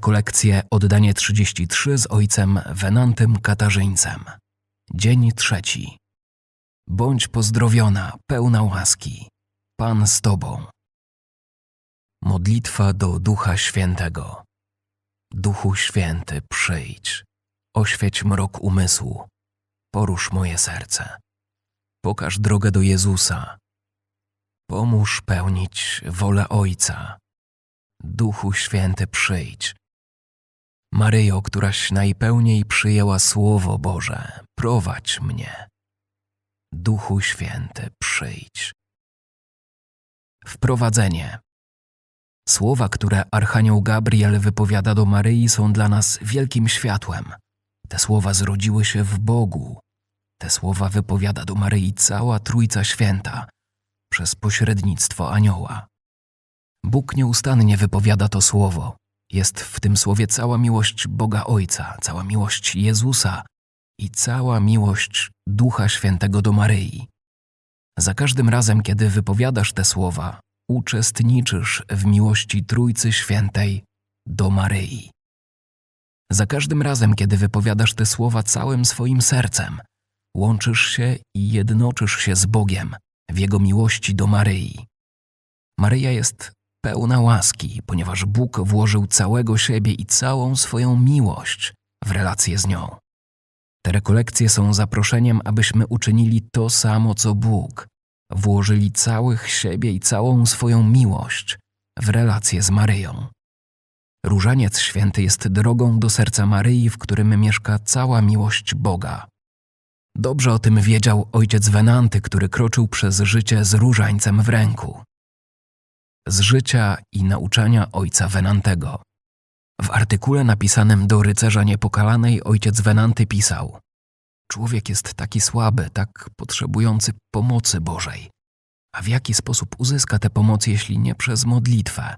Rekolekcje oddanie 33 z ojcem Wenantym Katarzyńcem. Dzień trzeci. Bądź pozdrowiona, pełna łaski. Pan z Tobą. Modlitwa do Ducha Świętego. Duchu Święty, przyjdź. Oświeć mrok umysłu. Porusz moje serce. Pokaż drogę do Jezusa. Pomóż pełnić wolę Ojca. Duchu Święty, przyjdź. Maryjo, któraś najpełniej przyjęła Słowo Boże, prowadź mnie. Duchu Święty, przyjdź. Wprowadzenie. Słowa, które Archanioł Gabriel wypowiada do Maryi, są dla nas wielkim światłem. Te słowa zrodziły się w Bogu. Te słowa wypowiada do Maryi cała Trójca Święta przez pośrednictwo anioła. Bóg nieustannie wypowiada to słowo. Jest w tym słowie cała miłość Boga Ojca, cała miłość Jezusa i cała miłość Ducha Świętego do Maryi. Za każdym razem, kiedy wypowiadasz te słowa, uczestniczysz w miłości Trójcy Świętej do Maryi. Za każdym razem, kiedy wypowiadasz te słowa całym swoim sercem, łączysz się i jednoczysz się z Bogiem w Jego miłości do Maryi. Maryja jest pełna łaski, ponieważ Bóg włożył całego siebie i całą swoją miłość w relację z nią. Te rekolekcje są zaproszeniem, abyśmy uczynili to samo, co Bóg. Włożyli całych siebie i całą swoją miłość w relację z Maryją. Różaniec święty jest drogą do serca Maryi, w którym mieszka cała miłość Boga. Dobrze o tym wiedział ojciec Wenanty, który kroczył przez życie z różańcem w ręku. Z życia i nauczania ojca Wenantego. W artykule napisanym do rycerza niepokalanej ojciec Wenanty pisał: Człowiek jest taki słaby, tak potrzebujący pomocy Bożej. A w jaki sposób uzyska tę pomoc, jeśli nie przez modlitwę?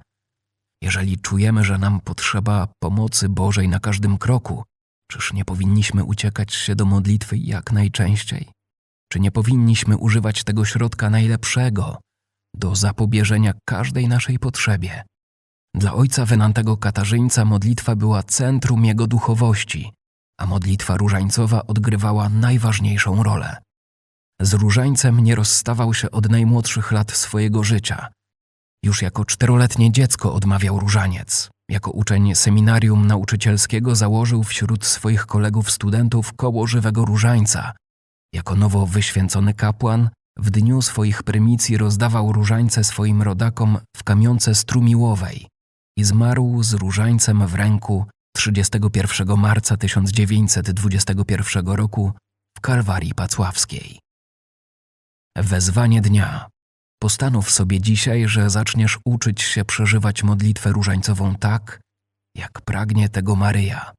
Jeżeli czujemy, że nam potrzeba pomocy Bożej na każdym kroku, czyż nie powinniśmy uciekać się do modlitwy jak najczęściej? Czy nie powinniśmy używać tego środka najlepszego do zapobieżenia każdej naszej potrzebie? Dla ojca Wenantego Katarzyńca modlitwa była centrum jego duchowości, a modlitwa różańcowa odgrywała najważniejszą rolę. Z różańcem nie rozstawał się od najmłodszych lat swojego życia. Już jako czteroletnie dziecko odmawiał różaniec. Jako uczeń seminarium nauczycielskiego założył wśród swoich kolegów studentów koło żywego różańca. Jako nowo wyświęcony kapłan w dniu swoich prymicji rozdawał różańce swoim rodakom w kamionce strumiłowej i zmarł z różańcem w ręku 31 marca 1921 roku w Kalwarii Pacławskiej. Wezwanie dnia. Postanów sobie dzisiaj, że zaczniesz uczyć się przeżywać modlitwę różańcową tak, jak pragnie tego Maryja.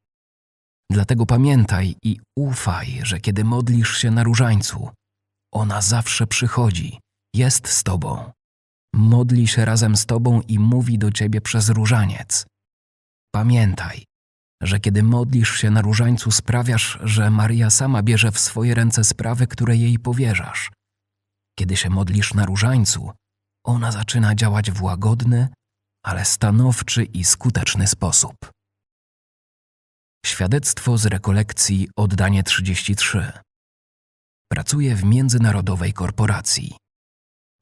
Dlatego pamiętaj i ufaj, że kiedy modlisz się na różańcu, ona zawsze przychodzi, jest z tobą. Modli się razem z tobą i mówi do ciebie przez różaniec. Pamiętaj, że kiedy modlisz się na różańcu, sprawiasz, że Maria sama bierze w swoje ręce sprawy, które jej powierzasz. Kiedy się modlisz na różańcu, ona zaczyna działać w łagodny, ale stanowczy i skuteczny sposób. Świadectwo z rekolekcji Oddanie 33. Pracuję w międzynarodowej korporacji.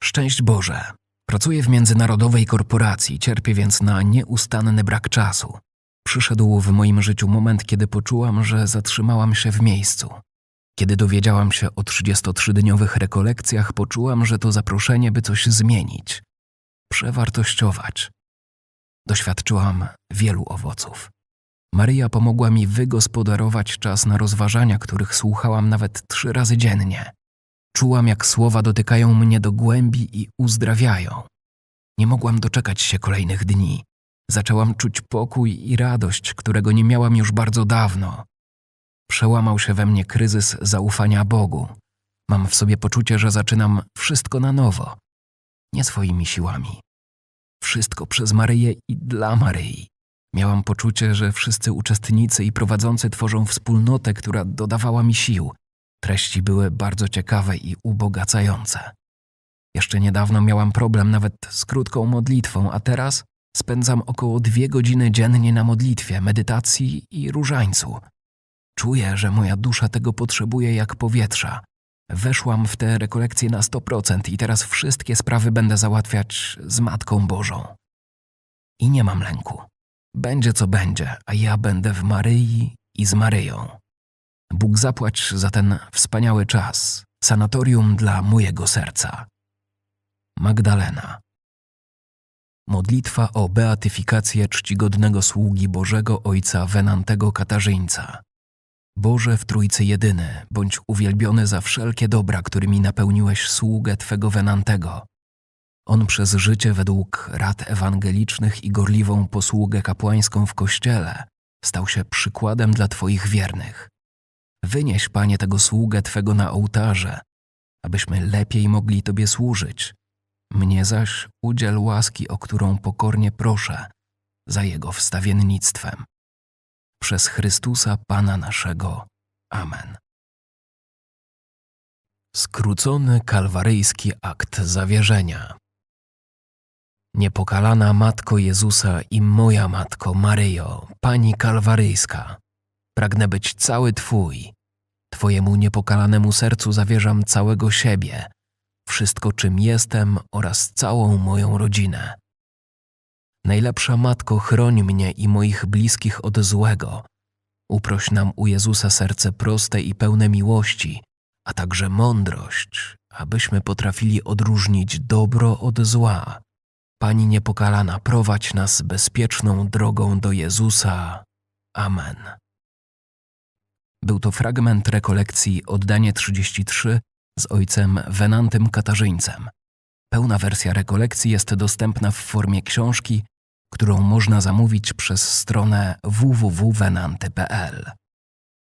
Szczęść Boże! Pracuję w międzynarodowej korporacji, cierpię więc na nieustanny brak czasu. Przyszedł w moim życiu moment, kiedy poczułam, że zatrzymałam się w miejscu. Kiedy dowiedziałam się o 33-dniowych rekolekcjach, poczułam, że to zaproszenie, by coś zmienić, przewartościować. Doświadczyłam wielu owoców. Maryja pomogła mi wygospodarować czas na rozważania, których słuchałam nawet trzy razy dziennie. Czułam, jak słowa dotykają mnie do głębi i uzdrawiają. Nie mogłam doczekać się kolejnych dni. Zaczęłam czuć pokój i radość, którego nie miałam już bardzo dawno. Przełamał się we mnie kryzys zaufania Bogu. Mam w sobie poczucie, że zaczynam wszystko na nowo, nie swoimi siłami. Wszystko przez Maryję i dla Maryi. Miałam poczucie, że wszyscy uczestnicy i prowadzący tworzą wspólnotę, która dodawała mi sił. Treści były bardzo ciekawe i ubogacające. Jeszcze niedawno miałam problem nawet z krótką modlitwą, a teraz Spędzam około dwie godziny dziennie na modlitwie, medytacji i różańcu. Czuję, że moja dusza tego potrzebuje jak powietrza. Weszłam w te rekolekcje na 100% i teraz wszystkie sprawy będę załatwiać z Matką Bożą. I nie mam lęku. Będzie co będzie, a ja będę w Maryi i z Maryją. Bóg zapłać za ten wspaniały czas, sanatorium dla mojego serca. Magdalena. Modlitwa o beatyfikację czcigodnego sługi Bożego Ojca Wenantego Katarzyńca. Boże w Trójcy Jedyny, bądź uwielbiony za wszelkie dobra, którymi napełniłeś sługę Twego Wenantego. On przez życie według rad ewangelicznych i gorliwą posługę kapłańską w Kościele stał się przykładem dla Twoich wiernych. Wynieś, Panie, tego sługę Twego na ołtarze, abyśmy lepiej mogli Tobie służyć. Mnie zaś udziel łaski, o którą pokornie proszę, za Jego wstawiennictwem. Przez Chrystusa Pana naszego. Amen. Skrócony kalwaryjski akt zawierzenia. Niepokalana Matko Jezusa i moja Matko Maryjo, Pani Kalwaryjska, pragnę być cały Twój. Twojemu niepokalanemu sercu zawierzam całego siebie, wszystko czym jestem oraz całą moją rodzinę. Najlepsza Matko, chroń mnie i moich bliskich od złego. Uproś nam u Jezusa serce proste i pełne miłości, a także mądrość, abyśmy potrafili odróżnić dobro od zła. Pani niepokalana, prowadź nas bezpieczną drogą do Jezusa. Amen. Był to fragment rekolekcji Oddanie 33 z ojcem Wenantym Katarzyńcem. Pełna wersja rekolekcji jest dostępna w formie książki, którą można zamówić przez stronę www.wenanty.pl.